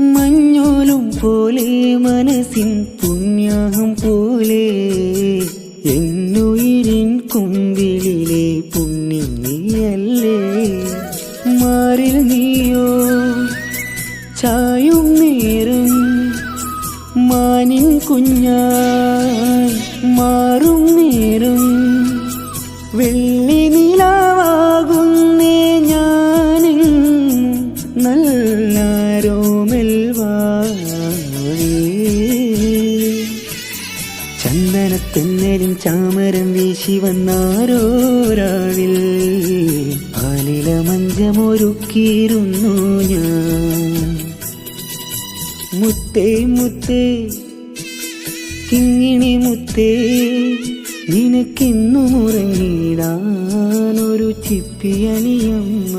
മഞ്ഞോലും പോലെ മനസ്സിൻ പുണ്യാഹം പോലെ എന്നുയിരിൻ കുമ്പിളിലെ പുണ്യം മാറിൽ നീയോ? ചായും നേരും മാനിൻ കുഞ്ഞായി മാറും നേരും. വെള്ളി നല്ലാരോമെൽവാഴേ ചന്ദനത്തെന്നലും ചാമരം വീശി വന്നാരോരാവിൽ ആലില മഞ്ചമൊരുക്കിയിരുന്നു ഞാൻ. മുത്തേ മുത്തേ കിങ്ങിണി മുത്തേ നിനക്കിന്നു മുറങ്ങിടാനൊരു ചിപ്പിയണിയമ്മ.